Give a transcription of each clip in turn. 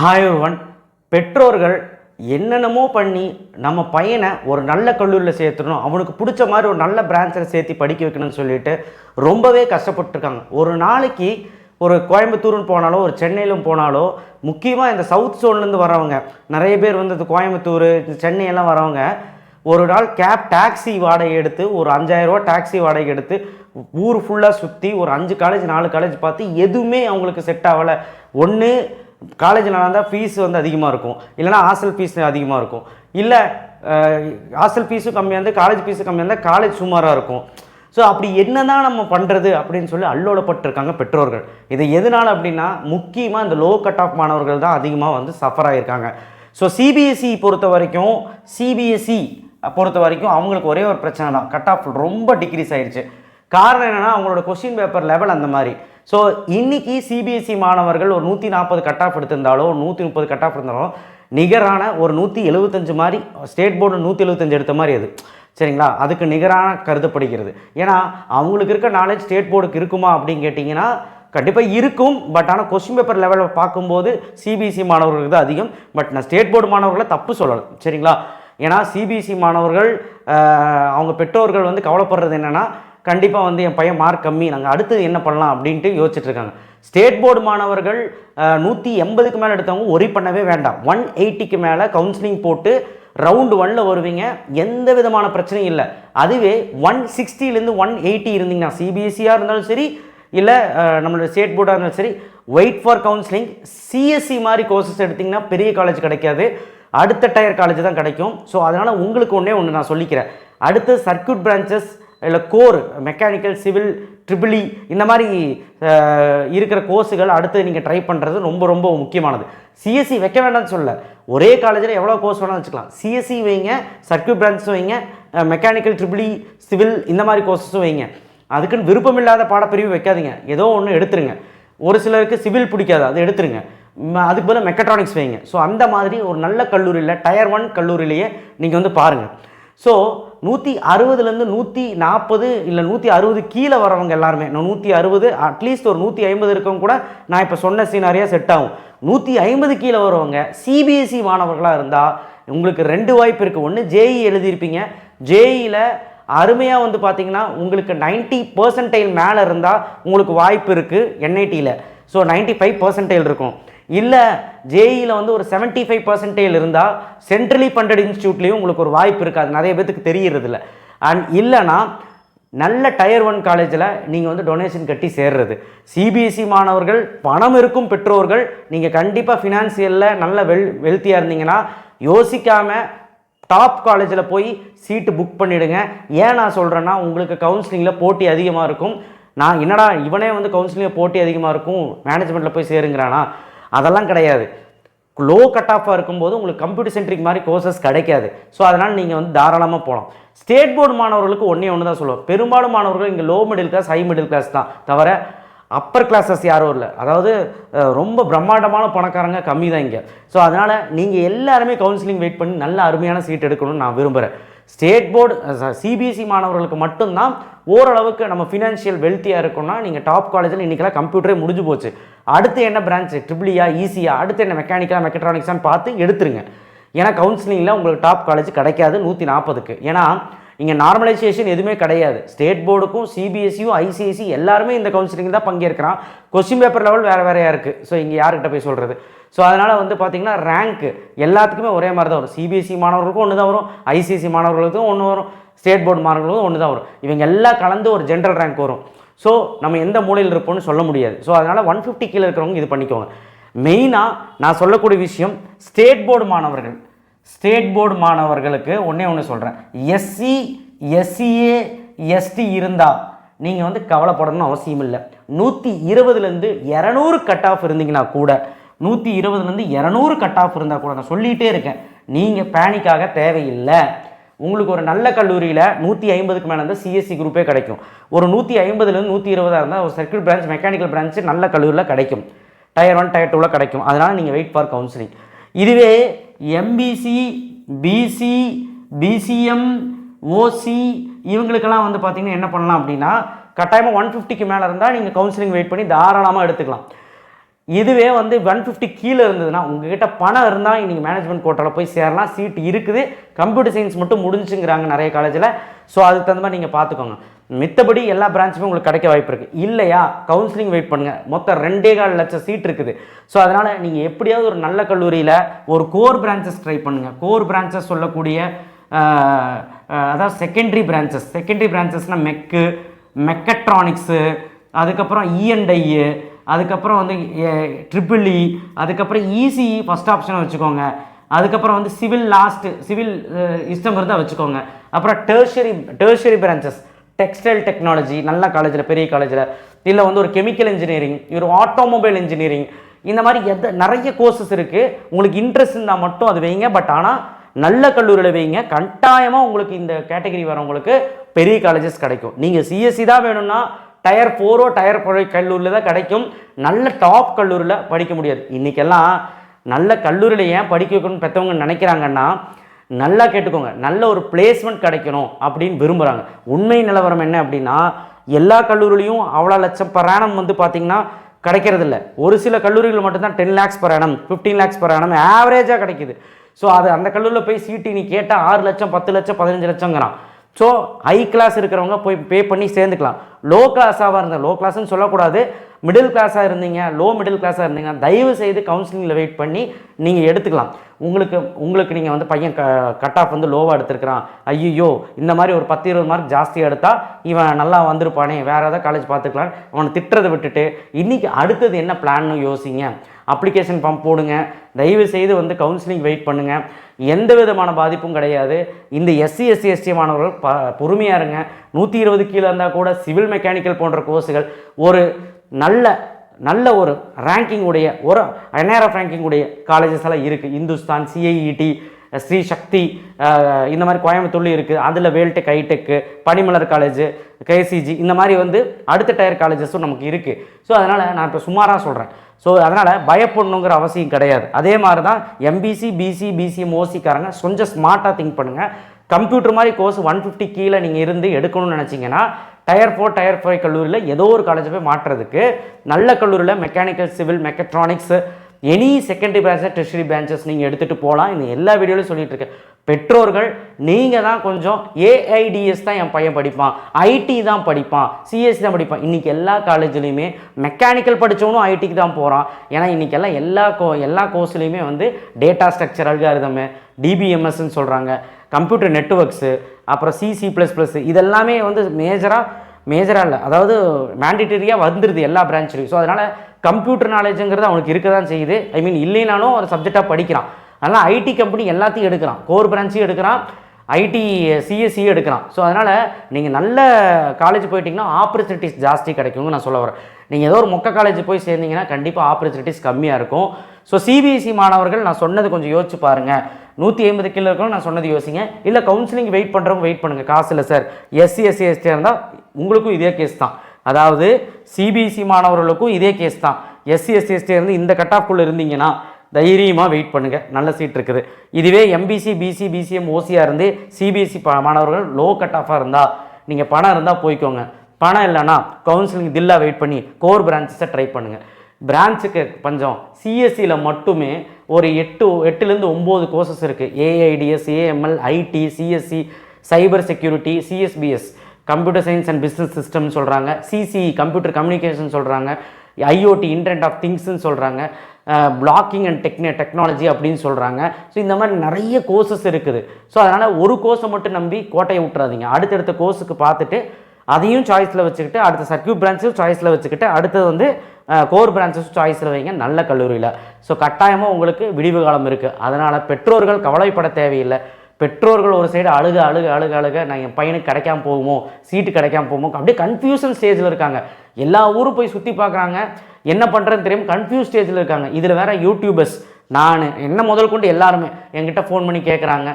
Hi one பெற்றோர்கள் என்னென்னமோ பண்ணி நம்ம பையனை ஒரு நல்ல கல்லூரியில் சேர்த்துடணும். அவனுக்கு பிடிச்ச மாதிரி ஒரு நல்ல பிரான்ச்சில் சேர்த்து படிக்க வைக்கணும்னு சொல்லிட்டு ரொம்பவே கஷ்டப்பட்டுருக்காங்க. ஒரு நாளைக்கு ஒரு கோயம்புத்தூர்னு போனாலோ ஒரு சென்னையிலும் போனாலோ முக்கியமாக இந்த சவுத் சோன்லேருந்து வரவங்க நிறைய பேர் வந்து இந்த கோயம்புத்தூர் சென்னையெல்லாம் வரவங்க ஒரு நாள் கேப் டாக்ஸி வாடகை எடுத்து ஒரு அஞ்சாயிரரூவா டாக்ஸி வாடகை எடுத்து ஊர் ஃபுல்லாக சுற்றி ஒரு அஞ்சு காலேஜ் நாலு காலேஜ் பார்த்து எதுவுமே அவங்களுக்கு செட் ஆகலை. ஒன்று காலேஜ் நல்லா இருந்தால் ஃபீஸ் வந்து அதிகமாக இருக்கும். இல்லைனா ஹாஸ்டல் ஃபீஸ் அதிகமாக இருக்கும். இல்லை ஹாஸ்டல் ஃபீஸும் கம்மியாக இருந்தால் காலேஜ் ஃபீஸும் கம்மியாக இருந்தால் காலேஜ் சுமாராக இருக்கும். ஸோ அப்படி என்னதான் நம்ம பண்ணுறது அப்படின்னு சொல்லி அல்லோடப்பட்டிருக்காங்க பெற்றோர்கள். இது எதனால் அப்படின்னா முக்கியமாக இந்த லோ கட் ஆஃப் மாணவர்கள் தான் அதிகமாக வந்து சஃபர் ஆகியிருக்காங்க ஸோ சிபிஎஸ்சி பொறுத்த வரைக்கும் சிபிஎஸ்சி பொறுத்த வரைக்கும் அவங்களுக்கு ஒரே ஒரு பிரச்சனை தான் கட் ஆஃப் ரொம்ப டிக்ரீஸ் ஆயிடுச்சு காரணம் என்னென்னா அவங்களோட கொஸ்டின் பேப்பர் லெவல் அந்த மாதிரி. ஸோ இன்னைக்கு சிபிஎஸ்சி மாணவர்கள் ஒரு நூற்றி நாற்பது கட் ஆஃப் எடுத்திருந்தாலோ ஒரு நூற்றி முப்பது கட் ஆஃப் இருந்தாலும் நிகரான ஒரு நூற்றி எழுபத்தஞ்சு மாதிரி ஸ்டேட் போர்டு நூற்றி எழுபத்தஞ்சு எடுத்த மாதிரி அது. சரிங்களா? அதுக்கு நிகரான கருதப்படுகிறது. ஏன்னா அவங்களுக்கு இருக்க நாலேஜ் ஸ்டேட் போர்டுக்கு இருக்குமா அப்படின்னு கேட்டிங்கன்னா கண்டிப்பாக இருக்கும். பட் ஆனால் கொஸ்டின் பேப்பர் லெவலில் பார்க்கும்போது சிபிஎஸ்சி மாணவர்களுக்கு தான் அதிகம். பட் நான் ஸ்டேட் போர்டு மாணவர்களை தப்பு சொல்லலை. சரிங்களா? ஏன்னா சிபிஎஸ்சி மாணவர்கள் அவங்க பெற்றோர்கள் வந்து கவலைப்படுறது என்னென்னா கண்டிப்பாக வந்து என் பையன் மார்க் கம்மி. நாங்கள் அடுத்தது என்ன பண்ணலாம் அப்படின்ட்டு யோசிச்சுட்ருக்காங்க ஸ்டேட் போர்டு மாணவர்கள் நூற்றி எண்பதுக்கு மேலே எடுத்தவங்க ஒரி பண்ணவே வேண்டாம். ஒன் எயிட்டிக்கு மேலே கவுன்சிலிங் போட்டு ரவுண்டு ஒனில் வருவீங்க. எந்த விதமான பிரச்சனையும் இல்லை. அதுவே ஒன் சிக்ஸ்டிலேருந்து ஒன் எயிட்டி இருந்தீங்கன்னா சிபிஎஸ்சியாக இருந்தாலும் சரி இல்லை நம்மளோட ஸ்டேட் போர்டாக இருந்தாலும் சரி வெயிட் ஃபார் கவுன்சிலிங் சிஎஸ்சி மாதிரி கோர்சஸ் எடுத்திங்கன்னா பெரிய காலேஜ் கிடைக்காது. அடுத்த டயர் காலேஜ் தான் கிடைக்கும். ஸோ அதனால் உங்களுக்கு ஒன்றே ஒன்று நான் சொல்லிக்கிறேன். அடுத்து சர்க்கியூட் பிரான்ச்சஸ் இல்லை core mechanical civil triple E இந்த மாதிரி இருக்கிற கோர்ஸுகள் அடுத்து நீங்கள் ட்ரை பண்ணுறது ரொம்ப ரொம்ப முக்கியமானது. சிஎஸ்சி வைக்க வேண்டாம்னு சொல்ல ஒரே காலேஜில் எவ்வளோ கோர்ஸ் வேணாலும் வச்சுக்கலாம். சிஎஸ்சி வைங்க சர்க்கியூட் பிரான்ச்சும் வைங்க மெக்கானிக்கல் ட்ரிபிளி சிவில் இந்த மாதிரி கோர்ஸஸும் வைங்க. அதுக்குன்னு விருப்பமில்லாத பாடப்பிரிவு வைக்காதீங்க. ஏதோ ஒன்று எடுத்துருங்க. ஒரு சிலருக்கு சிவில் பிடிக்காது அது எடுத்துருங்க. அதுக்கு பதிலாக மெக்கட்ரானிக்ஸ் வைங்க. ஸோ அந்த மாதிரி ஒரு நல்ல கல்லூரியில் டயர் ஒன் கல்லூரியிலேயே நீங்கள் வந்து பாருங்கள் ஸோ நூற்றி அறுபதுலேருந்து நூற்றி நாற்பது இல்லை நூற்றி அறுபது கீழே வரவங்க எல்லாருமே. நான் நூற்றி அறுபது அட்லீஸ்ட் ஒரு நூற்றி ஐம்பது இருக்கவங்க கூட நான் இப்போ சொன்ன சீனாரியாக செட் ஆகும். நூற்றி ஐம்பது கீழே வரவங்க சிபிஎஸ்சி மாணவர்களாக இருந்தால் உங்களுக்கு ரெண்டு வாய்ப்பு இருக்குது ஒன்று ஜேஇ எழுதியிருப்பீங்க. ஜேஇயில் அருமையாக வந்து பார்த்தீங்கன்னா உங்களுக்கு 90 பர்சன்டைல் மேலே இருந்தால் உங்களுக்கு வாய்ப்பு இருக்குது என்ஐடியில் ஸோ 95% ஃபைவ் பர்சன்டைல் இருக்கும். இல்லை ஜேஇயில் வந்து ஒரு 75% ஃபைவ் பர்சன்டேஜ் இருந்தால் சென்ட்ரலி ஃபண்டட் இன்ஸ்டியூட்லேயும் உங்களுக்கு ஒரு வாய்ப்பு இருக்காது. நிறைய பேத்துக்கு தெரியறதில்ல. அண்ட் இல்லைன்னா நல்ல டயர் ஒன் காலேஜில் நீங்கள் வந்து டொனேஷன் கட்டி சேர்றது. சிபிஎஸ்சி மாணவர்கள் பணம் இருக்கும் பெற்றோர்கள் நீங்கள் கண்டிப்பாக ஃபினான்சியலில் நல்ல வெல் வெல்த்தியாக இருந்தீங்கன்னா யோசிக்காமல் டாப் காலேஜில் போய் சீட்டு புக் பண்ணிவிடுங்க ஏன் நான் சொல்கிறேன்னா உங்களுக்கு கவுன்சிலிங்கில் போட்டி அதிகமாக இருக்கும். நான் என்னடா இவனே வந்து கவுன்சிலிங்கில் போட்டி அதிகமாக இருக்கும்? மேனேஜ்மெண்ட்டில் போய் சேருங்கிறானா? அதெல்லாம் கிடையாது. லோ கட் ஆஃபாக இருக்கும்போது உங்களுக்கு கம்ப்யூட்டர் சென்ட்ரிக் மாதிரி கோர்சஸ் கிடைக்காது. ஸோ அதனால் நீங்கள் வந்து தாராளமாக போகலாம் ஸ்டேட் போர்டு மாணவர்களுக்கு ஒன்றே ஒன்று தான் சொல்லுவோம். பெரும்பாலும் மாணவர்கள் இங்கே low middle class high middle class தான். தவிர அப்பர் கிளாஸஸ் யாரும் இல்லை. அதாவது ரொம்ப பிரம்மாண்டமான பணக்காரங்க கம்மி தான் இங்கே. ஸோ அதனால் நீங்கள் எல்லாருமே கவுன்சிலிங் வெயிட் பண்ணி நல்ல அருமையான சீட் எடுக்கணும்னு நான் விரும்புகிறேன் ஸ்டேட் போர்டு சிபிஎஸ்சி மாணவர்களுக்கு மட்டும்தான் ஓரளவுக்கு நம்ம ஃபினான்ஷியல் வெல்த்தியாக இருக்கணும்னா நீங்கள் டாப் காலேஜில் இன்றைக்கெல்லாம் கம்ப்யூட்டரே முடிஞ்சு போச்சு. அடுத்து என்ன பிரான்ச் ட்ரிபிளியா ஈஸியா அடுத்து என்ன மெக்கானிக்கலாக மெக்கட்ரானிக்ஸான்னு பார்த்து எடுத்துருங்க. ஏன்னா கவுன்சிலிங்கில் உங்களுக்கு டாப் காலேஜ் கிடைக்காது நூற்றி நாற்பதுக்கு ஏன்னா இங்கே நார்மலைசேஷன் எதுவுமே கிடையாது. ஸ்டேட் போர்டுக்கும் சிபிஎஸ்சியும் ஐசிஐசி எல்லாருமே இந்த கவுன்சிலிங் தான் பங்கேற்கிறான். கொஸ்டின் பேப்பர் லெவல் வேறு வேறையாக இருக்குது ஸோ இங்கே யார்கிட்ட போய் சொல்கிறது ஸோ அதனால் வந்து பார்த்திங்கன்னா ரேங்க் எல்லாத்துக்குமே ஒரே மாதிரி தான் வரும் சிபிஎஸ்சி மாணவர்களுக்கும் ஒன்று தான் வரும் ஐசிஎஸ்சி மாணவர்களுக்கும் ஒன்று வரும். ஸ்டேட் போர்டு மாணவர்களும் ஒன்று தான் வரும். இவங்க எல்லாம் கலந்து ஒரு ஜென்ரல் ரேங்க் வரும். ஸோ நம்ம எந்த மூலையில் இருப்போம்னு சொல்ல முடியாது. ஸோ அதனால் ஒன் ஃபிஃப்டி கீழே இருக்கிறவங்க இது பண்ணிக்கோங்க. மெயினாக நான் சொல்லக்கூடிய விஷயம் ஸ்டேட் போர்டு மாணவர்கள். ஸ்டேட் போர்டு மாணவர்களுக்கு ஒன்றே ஒன்று சொல்கிறேன் எஸ்சி எஸ்சிஏ எஸ்டி இருந்தால் நீங்கள் வந்து கவலைப்படணும்னு அவசியம் இல்லை. நூற்றி இருபதுலேருந்து இரநூறு கட் ஆஃப் இருந்தீங்கன்னா கூட நூற்றி இருபதுலேருந்து இரநூறு கட் ஆஃப் இருந்தால் கூட நான் சொல்லிகிட்டே இருக்கேன். நீங்கள் பேனிக்காக தேவையில்லை. உங்களுக்கு ஒரு நல்ல கல்லூரியில் நூற்றி ஐம்பதுக்கு மேலே இருந்தால் சிஎஸ்சி குரூப்பே கிடைக்கும். ஒரு நூற்றி ஐம்பதுலேருந்து நூற்றி இருபதாக இருந்தால் ஒரு சர்க்கியூட் பிரான்ச் மெக்கானிக்கல் பிரான்ச்சு நல்ல கல்லூரியில் கிடைக்கும். டயர் ஒன் டயர் டூவில் கிடைக்கும். அதனால் நீங்கள் வெயிட் ஃபார் கவுன்சிலிங் இதுவே எம்பிசி பிசி பிசிஎம் ஓசி இவங்களுக்கெல்லாம் வந்து பார்த்திங்கன்னா என்ன பண்ணலாம் அப்படின்னா கட்டாயமாக ஒன் ஃபிஃப்டிக்கு மேலே இருந்தால் நீங்கள் கவுன்சிலிங் வெயிட் பண்ணி தாராளமாக எடுத்துக்கலாம். இதுவே வந்து ஒன் ஃபிஃப்டி கீழே இருந்ததுன்னா உங்ககிட்ட பணம் இருந்தால் இன்றைக்கி மேனேஜ்மெண்ட் கோட்டாவில் போய் சேரலாம். சீட் இருக்குது. கம்ப்யூட்டர் சயின்ஸ் மட்டும் முடிஞ்சுங்கிறாங்க நிறைய காலேஜில் ஸோ அதுக்கு தகுந்த மாதிரி நீங்கள் பார்த்துக்கோங்க. மித்தபடி எல்லா பிரான்ச்சுமே உங்களுக்கு கிடைக்க வாய்ப்பு இருக்குது இல்லையா? கவுன்சிலிங் வெயிட் பண்ணுங்கள் மொத்தம் ரெண்டே கால் லட்சம் சீட் இருக்குது. ஸோ அதனால் நீங்கள் எப்படியாவது ஒரு நல்ல கல்லூரியில் ஒரு கோர் பிரான்ச்சஸ் ட்ரை பண்ணுங்கள் கோர் பிரான்ச்சஸ் சொல்லக்கூடிய அதாவது செகண்டரி பிரான்ச்சஸ் செகண்டரி பிரான்ச்சஸ்னால் மெக்கு மெக்கட்ரானிக்ஸு அதுக்கப்புறம் e இஎன்டையு அதுக்கப்புறம் வந்து ட்ரிபிள் இ e, அதுக்கப்புறம் இசிஇ ஃபஸ்ட் ஆப்ஷனை வச்சுக்கோங்க. அதுக்கப்புறம் வந்து சிவில் லாஸ்ட்டு சிவில் இஷ்டம் இருந்தால் வச்சுக்கோங்க. அப்புறம் tertiary tertiary branches textile technology நல்ல காலேஜில் பெரிய காலேஜில் இல்லை வந்து ஒரு கெமிக்கல் இன்ஜினியரிங் ஒரு ஆட்டோமொபைல் இன்ஜினியரிங் இந்த மாதிரி எந்த நிறைய கோர்சஸ் இருக்குது உங்களுக்கு இன்ட்ரெஸ்ட் இருந்தால் மட்டும் அது வைங்க. பட் ஆனால் நல்ல கல்லூரியில் வைங்க. கட்டாயமாக உங்களுக்கு இந்த கேட்டகரி வரவங்களுக்கு பெரிய காலேஜஸ் கிடைக்கும். நீங்கள் சிஎஸ்சி தான் வேணும்னா டயர் ஃபோரோ டயர் கல்லூரியில் தான் கிடைக்கும். நல்ல டாப் கல்லூரியில் படிக்க முடியாது. இன்றைக்கெல்லாம் நல்ல கல்லூரியில் ஏன் படிக்க வைக்கணும்னு பெற்றவங்க நினைக்கிறாங்கன்னா நல்லா கேட்டுக்கோங்க. நல்ல ஒரு பிளேஸ்மெண்ட் கிடைக்கணும் அப்படின்னு விரும்புகிறாங்க உண்மை நிலவரம் என்ன அப்படின்னா எல்லா கல்லூரிலையும் அவ்வளோ லட்சம் per வந்து பார்த்திங்கன்னா கிடைக்கிறதில்ல ஒரு சில கல்லூரிகள் மட்டும்தான் ten lakhs per fifteen lakhs per ஆவரேஜாக கிடைக்குது. ஸோ அது அந்த கல்லூரியில் போய் சீட்டு நீ கேட்டால் ஆறு லட்சம் பத்து லட்சம் பதினஞ்சு லட்சங்கிறான் ஸோ ஹை கிளாஸ் இருக்கிறவங்க போய் பே பண்ணி சேர்ந்துக்கலாம். லோ கிளாஸாக இருந்த லோ கிளாஸ்ன்னு சொல்லக்கூடாது. மிடில் கிளாஸாக இருந்தீங்க. லோ மிடில் கிளாஸாக இருந்தீங்க. தயவு செய்து கவுன்சிலிங்கில் வெயிட் பண்ணி நீங்கள் எடுத்துக்கலாம். உங்களுக்கு உங்களுக்கு நீங்கள் வந்து பையன் க கட் ஆஃப் வந்து லோவாக எடுத்திருக்கிறான். ஐயோ இந்த மாதிரி ஒரு பத்து இருபது மார்க் ஜாஸ்தியாக எடுத்தால் இவன் நல்லா வந்திருப்பானே. வேறு ஏதாவது காலேஜ் பார்த்துக்கலாம் அவனை திட்டுறதை விட்டுட்டு இன்றைக்கி அடுத்தது என்ன பிளான்னு யோசிங்க. அப்ளிகேஷன் ஃபார்ம் போடுங்க. தயவு செய்து வந்து கவுன்சிலிங் வெயிட் பண்ணுங்கள் எந்த விதமான பாதிப்பும் கிடையாது. இந்த எஸ்சி எஸ்சி எஸ்டி மாணவர்கள் ப பொறுமையாக இருங்க. நூற்றி இருபது கீழே இருந்தால் கூட சிவில் மெக்கானிக்கல் போன்ற கோர்ஸுகள் ஒரு நல்ல நல்ல ஒரு ரேங்கிங் உடைய ஒரு என்ஆர்எஃப் ரேங்கிங் உடைய காலேஜஸ் எல்லாம் இருக்குது இந்துஸ்தான் சிஐஇடி ஸ்ரீ சக்தி இந்த மாதிரி கோயம்புத்தூர்லேயும் இருக்குது அதில் Veltech hitech Panimalar college KCG இந்த மாதிரி வந்து அடுத்த டயர் காலேஜஸும் நமக்கு இருக்குது ஸோ அதனால் நான் இப்போ சுமாராக சொல்கிறேன் ஸோ அதனால் பயப்படணுங்கிற அவசியம் கிடையாது. அதே மாதிரி தான் எம்பிசி பிசி பிசிஎம் ஓசிக்காரங்க கொஞ்சம் ஸ்மார்ட்டாக திங்க் பண்ணுங்கள் கம்ப்யூட்டர் மாதிரி கோர்ஸ் ஒன் ஃபிஃப்டி கீழே நீங்கள் இருந்து எடுக்கணும்னு நினச்சிங்கன்னா டயர் ஃபோர் டயர் ஃபைவ் கல்லூரியில் ஏதோ ஒரு காலேஜ் போய் மாற்றுறதுக்கு நல்ல கல்லூரியில் mechanical civil mechatronics any secondary branches tertiary branches நீங்கள் எடுத்துகிட்டு போகலாம் இந்த எல்லா வீடியோலையும் சொல்லிகிட்டு இருக்கேன். பெற்றோர்கள் நீங்கள் தான் கொஞ்சம் ஏஐடிஎஸ் தான் என் பையன் படிப்பான். ஐடி தான் படிப்பான். சிஎஸ்சி தான் படிப்பான். இன்றைக்கி எல்லா காலேஜ்லேயுமே மெக்கானிக்கல் படித்தவனும் ஐடிக்கு தான் போகிறான் ஏன்னா இன்றைக்கி எல்லாம் எல்லா கோ எல்லா கோர்ஸ்லேயுமே வந்து டேட்டா ஸ்ட்ரக்சர் அல்காரிதம் டிபிஎம்எஸ்ன்னு சொல்கிறாங்க கம்ப்யூட்டர் நெட்ஒர்க்ஸு அப்புறம் சிசி ப்ளஸ் ப்ளஸ் இதெல்லாமே வந்து மேஜராக மேஜராக இல்லை. அதாவது மேண்டிட்டரியாக வந்துடுது எல்லா பிரான்ச்லையும் ஸோ அதனால் கம்ப்யூட்டர் நாலேஜுங்கிறது அவனுக்கு இருக்க தான் செய்யுது. ஐ மீன் இல்லைனாலும் ஒரு சப்ஜெக்டாக படிக்கிறான். அதனால் ஐடி கம்பெனி எல்லாத்தையும் எடுக்கிறான். கோர் பிரான்ச்சையும் எடுக்கிறான். ஐடி சிஎஸ்சி எடுக்கிறான். ஸோ அதனால் நீங்கள் நல்ல காலேஜ் போயிட்டீங்கன்னா ஆப்பர்ச்சுனிட்டிஸ் ஜாஸ்தி கிடைக்கும்னு நான் சொல்ல வரேன். நீங்கள் ஏதோ ஒரு மொக்க காலேஜ் போய் சேர்ந்தீங்கன்னா கண்டிப்பாக ஆப்பர்ச்சுனிட்டிஸ் கம்மியாக இருக்கும். ஸோ சிபிஎஸ்சி மாணவர்கள் நான் சொன்னது கொஞ்சம் யோசிச்சு பாருங்கள் நூற்றி ஐம்பது கிலோ இருக்கணும் நான் சொன்னது யோசிங்க. இல்லை கவுன்சிலிங் வெயிட் பண்ணுறவங்க வெயிட் பண்ணுங்கள் காசு இல்லை சார் எஸ்சி எஸ்சி எஸ்டியாக இருந்தால் உங்களுக்கும் இதே கேஸ் தான். அதாவது சிபிஎஸ்சி மாணவர்களுக்கும் இதே கேஸ் தான். எஸ்சி எஸ்சி எஸ்டி இருந்து இந்த கட் ஆஃப்குள்ளே இருந்தீங்கன்னா தைரியமாக வெயிட் பண்ணுங்கள் நல்ல சீட் இருக்குது. இதுவே எம்பிசி பிசி பிசிஎம் ஓசியாக இருந்து சிபிஎஸ்சி மாணவர்கள் லோ கட் ஆஃபாக இருந்தால் நீங்கள் பணம் இருந்தால் போய்க்கோங்க. பணம் இல்லைன்னா கவுன்சிலிங் தில்லா வெயிட் பண்ணி கோர் பிரான்ச்சஸை ட்ரை பண்ணுங்கள் பிரான்ச்சுக்கு பஞ்சம். சிஎஸ்சியில் மட்டுமே ஒரு எட்டு எட்டுலேருந்து ஒம்பது கோர்சஸ் இருக்குது AIDS AML IT CSC cyber security CSBS computer science and business சிஸ்டம்னு சொல்கிறாங்க சிசி கம்ப்யூட்டர் கம்யூனிகேஷன் சொல்கிறாங்க ஐஓடி இன்டர்நெட் ஆஃப் திங்ஸ்ன்னு சொல்கிறாங்க பிளாக்கிங் அண்ட் டெக்னி டெக்னாலஜி அப்படின்னு சொல்கிறாங்க ஸோ இந்த மாதிரி நிறைய கோர்சஸ் இருக்குது. ஸோ அதனால் ஒரு கோர்ஸை மட்டும் நம்பி கோட்டையை விட்டுறாதீங்க. அடுத்தடுத்த கோர்ஸுக்கு பார்த்துட்டு அதையும் சாய்ஸில் வச்சுக்கிட்டு அடுத்த சர்க்கியூட் பிரான்ச்சும் சாய்ஸில் வச்சுக்கிட்டு அடுத்தது வந்து கோர் பிரான்ச்சஸ் சாய்ஸில் வைங்க. நல்ல கல்லூரியில். ஸோ கட்டாயமாக உங்களுக்கு விடிவு காலம் இருக்குது அதனால் பெற்றோர்கள் கவலைப்பட தேவையில்லை. பெற்றோர்கள் ஒரு சைடு அழுக அழுக அழுக அழுக நான் என் பையனுக்கு கிடைக்காம போகுமோ சீட்டு கிடைக்காம போகுமோ அப்படியே கன்ஃபியூஷன் ஸ்டேஜில் இருக்காங்க. எல்லா ஊரும் போய் சுற்றி பார்க்குறாங்க. என்ன பண்ணுறதுன்னு தெரியும் கன்ஃபியூஸ் ஸ்டேஜில் இருக்காங்க. இதில் வேற யூடியூபர்ஸ் நான் என்ன முதல் கொண்டு எல்லாருமே என்கிட்ட ஃபோன் பண்ணி கேட்குறாங்க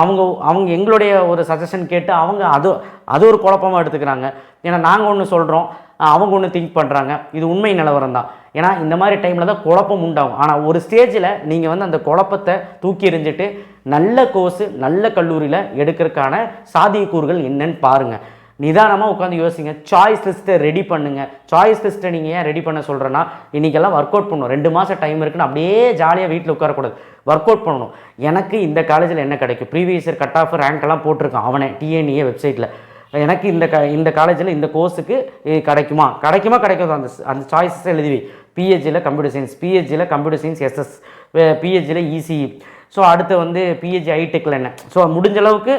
அவங்க அவங்க எங்களுடைய ஒரு சஜஷன் கேட்டு அவங்க அது அது ஒரு குழப்பமாக எடுத்துக்கிறாங்க. ஏன்னா நாங்கள் ஒன்று சொல்கிறோம் அவங்க ஒன்று திங்க் பண்ணுறாங்க இது உண்மை நிலவரம் தான் ஏன்னா இந்த மாதிரி டைமில் தான் குழப்பம் உண்டாகும். ஆனால் ஒரு ஸ்டேஜில் நீங்கள் வந்து அந்த குழப்பத்தை தூக்கி எறிஞ்சிட்டு நல்ல கோர்ஸு நல்ல கல்லூரியில் எடுக்கிறதுக்கான சாத்தியக்கூறுகள் என்னன்னு பாருங்கள் நிதானமாக உட்காந்து யோசிங்க. சாய்ஸ் லிஸ்ட்டை ரெடி பண்ணுங்கள் சாய்ஸ் லிஸ்ட்டை நீங்கள் ஏன் ரெடி பண்ண சொல்கிறேன்னா இன்றைக்கெல்லாம் ஒர்க் அவுட் பண்ணணும். ரெண்டு மாதம் டைம் இருக்குன்னு அப்படியே ஜாலியாக வீட்டில் உட்காரக்கூடாது. ஒர்க் அவுட் பண்ணணும். எனக்கு இந்த காலேஜில் என்ன கிடைக்கும்? ப்ரீவியஸ் இயர் கட் ஆஃப் ரேங்க்லாம் போட்டிருக்கான் அவனை டிஎன்இஏ வெப்சைட்டில் எனக்கு இந்த க இந்த காலேஜில் இந்த கோர்ஸுக்கு கிடைக்குமா? கிடைக்குமா? கிடைக்காது? அந்த அந்த சாய்ஸஸ் எழுதி பிஹெச்சியில் கம்ப்யூட்டர் சயின்ஸ் பிஹெச்சியில் கம்ப்யூட்டர் சயின்ஸ் எஸ்எஸ் பிஹெச்சியில் இசிஇ ஸோ அடுத்து வந்து பிஹெச்சி ஐடெக்கில் என்ன? ஸோ முடிஞ்ச அளவுக்கு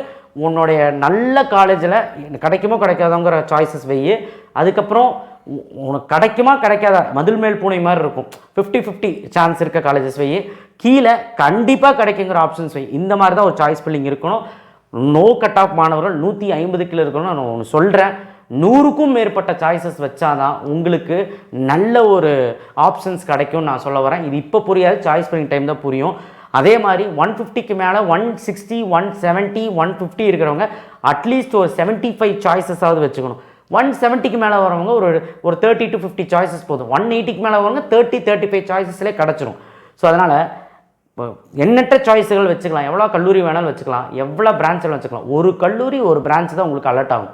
உன்னுடைய நல்ல காலேஜில் கிடைக்குமோ? கிடைக்காதோங்கிற சாய்ஸஸ் வெய்யு அதுக்கப்புறம் உனக்கு கிடைக்குமா? கிடைக்காதா? மதில் மேல் பூனை மாதிரி இருக்கும். ஃபிஃப்டி ஃபிஃப்டி சான்ஸ் இருக்க காலேஜஸ் வெய்யு கீழே கண்டிப்பாக கிடைக்குங்கிற ஆப்ஷன்ஸ் வை. இந்த மாதிரி தான் ஒரு சாய்ஸ் பில்லிங் இருக்கணும். நோ கட் ஆஃப் மாணவர்கள் நூற்றி ஐம்பது இருக்கணும்னு நான் ஒன்று சொல்கிறேன் நூறுக்கும் மேற்பட்ட சாய்ஸஸ் வச்சாதான் உங்களுக்கு நல்ல ஒரு ஆப்ஷன்ஸ் கிடைக்கும்னு நான் சொல்ல வரேன். இது இப்போ புரியாது சாய்ஸ் பண்ணி டைம் தான் புரியும். அதே மாதிரி ஒன் ஃபிஃப்டிக்கு மேலே one sixty one seventy one fifty இருக்கிறவங்க அட்லீஸ்ட் ஒரு செவன்ட்டி ஃபைவ் சாய்ஸஸாவது வச்சுக்கணும். ஒன் செவன்ட்டிக்கு மேலே வரவங்க ஒரு ஒரு தேர்ட்டி டு ஃபிஃப்டி சாய்ஸஸ் போதும். ஒன் எயிட்டிக்கு மேலே வரவங்க தேர்ட்டி தேர்ட்டி ஃபைவ் சாய்ஸஸ்லேயே கிடச்சிரும். ஸோ அதனால் இப்போ எண்ணற்ற சாய்ஸுகள் வச்சுக்கலாம். எவ்வளோ கல்லூரி வேணாலும் வச்சுக்கலாம். எவ்வளோ பிரான்ச்சில் வச்சுக்கலாம். ஒரு கல்லூரி ஒரு பிரான்ச் தான் உங்களுக்கு அலர்ட் ஆகும்.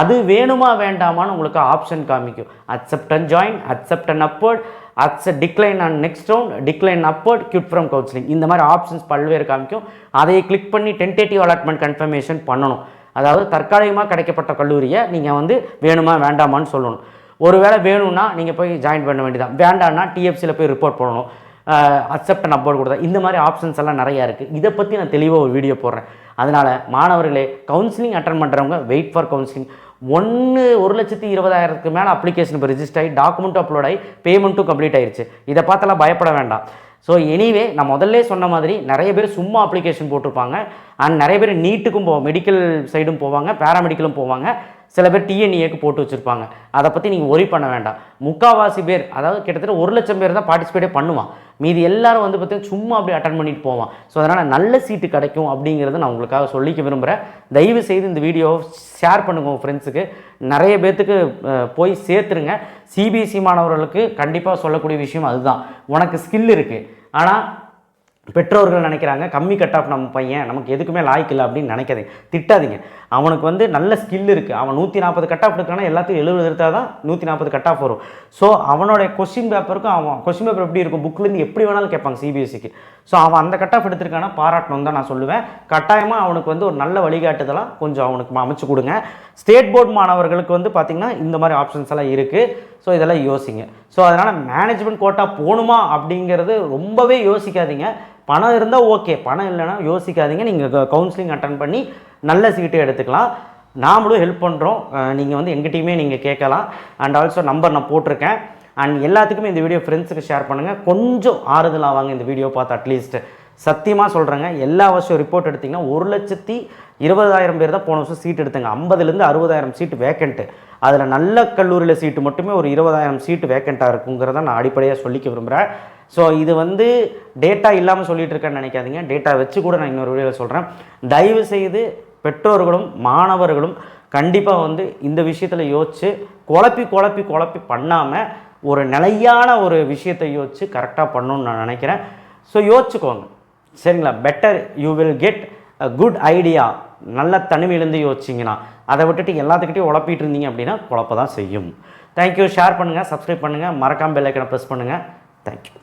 அது வேணுமா வேண்டாமான்னு உங்களுக்கு ஆப்ஷன் காமிக்கும். Accept and join accept and upward accept decline and next round decline upward quit from counselling இந்த மாதிரி ஆப்ஷன்ஸ் பல்வேறு காமிக்கும். அதை கிளிக் பண்ணி டென்டேட்டிவ் அலாட்மெண்ட் கன்ஃபர்மேஷன் பண்ணணும். அதாவது தற்காலிகமாக கிடைக்கப்பட்ட கல்லூரியை நீங்கள் வந்து வேணுமா வேண்டாமான்னு சொல்லணும். ஒருவேளை வேணும்னா நீங்கள் போய் ஜாயின் பண்ண வேண்டியதான் வேண்டாம்னா டிஎஃப்சியில் போய் ரிப்போர்ட் பண்ணணும் அக்செப்ட் அண்ட் அப்போர்ட் கொடுத்தா. இந்த மாதிரி ஆப்ஷன்ஸ் எல்லாம் நிறையா இருக்குது இதை பற்றி நான் தெளிவாக ஒரு வீடியோ போடுறேன். அதனால் மாணவர்களே கவுன்சிலிங் அட்டன் பண்ணுறவங்க வெயிட் ஃபார் கவுன்சிலிங் ஒன்று ஒரு லட்சத்தி இருபதாயிரத்துக்கு மேலே அப்ளிகேஷன் இப்போ ரிஜிஸ்டர் ஆகி டாக்குமெண்ட்டும் அப்லோட் ஆகி பேமெண்ட்டும் கம்ப்ளீட் ஆயிடுச்சு இதை பார்த்தெல்லாம் பயப்பட வேண்டாம். ஸோ எனிவே நான் முதல்ல சொன்ன மாதிரி நிறைய பேர் சும்மா அப்ளிகேஷன் போட்டிருப்பாங்க. அண்ட் நிறைய பேர் நீட்டுக்கும் போவோம் மெடிக்கல் சைடும் போவாங்க பேராமெடிக்கலும் போவாங்க. சில பேர் டிஎன்இஏக்கு போட்டு வச்சுருப்பாங்க. அதை பற்றி நீங்கள் ஒரி பண்ண வேண்டாம். முக்காவாசி பேர் அதாவது கிட்டத்தட்ட ஒரு லட்சம் பேர் தான் பார்ட்டிசிபேட்டே பண்ணுவான். மீதி எல்லாரும் வந்து பார்த்தீங்கன்னா சும்மா அப்படி அட்டன் பண்ணிட்டு போவான். ஸோ அதனால் நல்ல சீட்டு கிடைக்கும் அப்படிங்கிறத நான் உங்களுக்காக சொல்லிக்க விரும்புகிறேன் தயவு செய்து இந்த வீடியோவை ஷேர் பண்ணுங்க உங்கள் ஃப்ரெண்ட்ஸுக்கு நிறைய பேர்த்துக்கு போய் சேர்த்துருங்க. சிபிஎஸ்சி மாணவர்களுக்கு கண்டிப்பாக சொல்லக்கூடிய விஷயம் அதுதான். உனக்கு ஸ்கில் இருக்குது ஆனால் பெற்றோர்கள் நினைக்கிறாங்க கம்மி கட் ஆஃப் நம்ம பையன் நமக்கு எதுக்குமே லாய்க்கு இல்லை அப்படின்னு நினைக்காதீங்க. திட்டாதீங்க. அவனுக்கு வந்து நல்ல ஸ்கில் இருக்குது அவன் நூற்றி நாற்பது கட் ஆஃப் எடுக்கானா எல்லாத்தையும் எழுபது எடுத்தால் தான் நூற்றி நாற்பது கட் ஆஃப் வரும். ஸோ அவனோட கொஸ்டின் பேப்பருக்கும் அவன் கொஸ்டின் பேப்பர் எப்படி இருக்கும்? புக்லேருந்து எப்படி வேணாலும் கேட்பாங்க சிபிஎஸ்சிக்கு ஸோ அவன் அந்த கட் ஆஃப் எடுத்திருக்கானா பாராட்டணும் தான் நான் சொல்லுவேன். கட்டாயமாக அவனுக்கு வந்து ஒரு நல்ல வழிகாட்டுதலாக கொஞ்சம் அவனுக்கு அமைச்சு கொடுங்க. ஸ்டேட் போர்டு மாணவர்களுக்கு வந்து பார்த்திங்கன்னா இந்த மாதிரி ஆப்ஷன்ஸ் எல்லாம் இருக்குது ஸோ இதெல்லாம் யோசிங்க. ஸோ அதனால் மேனேஜ்மெண்ட் கோட்டா போகணுமா அப்படிங்கிறது ரொம்பவே யோசிக்காதீங்க. பணம் இருந்தால் ஓகே. பணம் இல்லைன்னா யோசிக்காதீங்க. நீங்கள் கவுன்சிலிங் அட்டன் பண்ணி நல்ல சீட்டு எடுத்துக்கலாம். நாமளும் ஹெல்ப் பண்ணுறோம் நீங்கள் வந்து எங்கிட்டையுமே நீங்கள் கேட்கலாம். அண்ட் ஆல்சோ நம்பர் நான் போட்டிருக்கேன். அண்ட் எல்லாத்துக்குமே இந்த வீடியோ ஃப்ரெண்ட்ஸுக்கு ஷேர் பண்ணுங்கள் கொஞ்சம் ஆறுதல் ஆவாங்க இந்த வீடியோ பார்த்து அட்லீஸ்ட் சத்தியமாக சொல்கிறேங்க எல்லா வருஷம் ரிப்போர்ட் எடுத்திங்கன்னா ஒரு லட்சத்தி இருபதாயிரம் பேர் தான் போன வருஷம் சீட் எடுத்தாங்க. ஐம்பதுலேருந்து அறுபதாயிரம் சீட்டு வேக்கண்ட்டு அதில் நல்ல கல்லூரியில் சீட்டு மட்டுமே ஒரு இருபதாயிரம் சீட்டு வேக்கண்ட்டாக இருக்குங்கிறத நான் அடிப்படையாக சொல்லிக்க விரும்புகிறேன் ஸோ இது வந்து டேட்டா இல்லாமல் சொல்லிட்டு இருக்கேன்னு நினைக்காதீங்க. டேட்டா வச்சு கூட நான் இன்னொரு வீடியோவில் சொல்கிறேன் தயவு செய்து பெற்றோர்களும் மாணவர்களும் கண்டிப்பாக வந்து இந்த விஷயத்தில் யோசிச்சு குழப்பி குழப்பி குழப்பி பண்ணாமல் ஒரு நிலையான ஒரு விஷயத்தை யோசிச்சு கரெக்டாக பண்ணணும்னு நான் நினைக்கிறேன். ஸோ யோசிச்சுக்கோங்க. சரிங்களா? Better you will get a good idea நல்ல தனிமையிலேருந்து யோசிச்சிங்கன்னா அதை விட்டுட்டு எல்லாத்துக்கிட்டையும் உழப்பிட்டு இருந்தீங்க அப்படின்னா குழப்ப தான் செய்யும் தேங்க்யூ ஷேர் பண்ணுங்கள் சப்ஸ்கிரைப் பண்ணுங்கள் மறக்காமல் பெல் ஐக்கனை ப்ரெஸ் பண்ணுங்கள் தேங்க்யூ